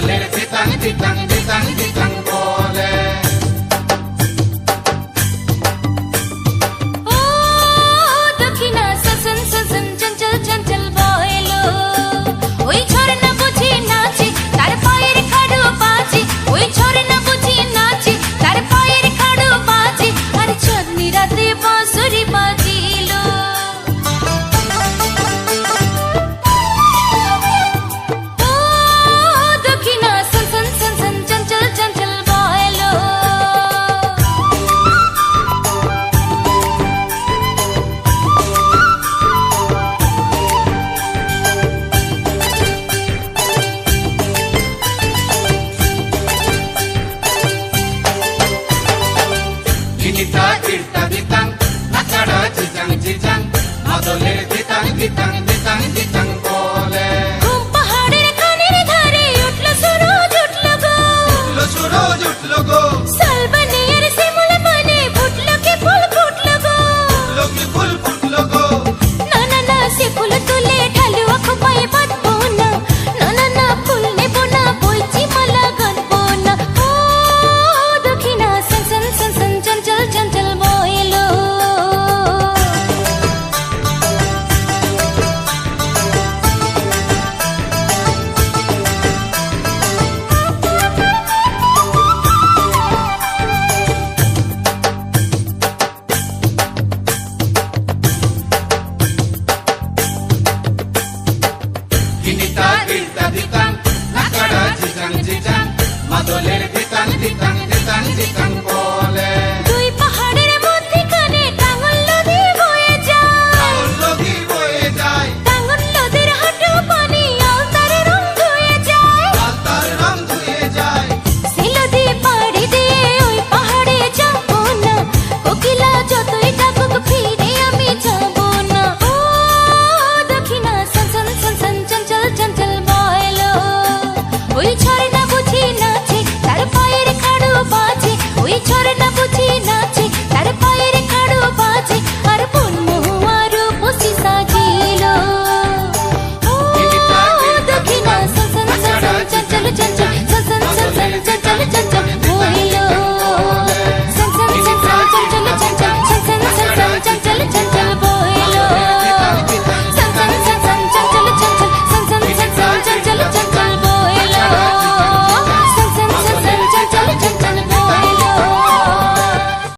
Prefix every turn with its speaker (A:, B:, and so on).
A: Lele, pitang, pitang, pitang. তা দিতা দিতাম নাকড়া জিজাং জিজাং মাদলে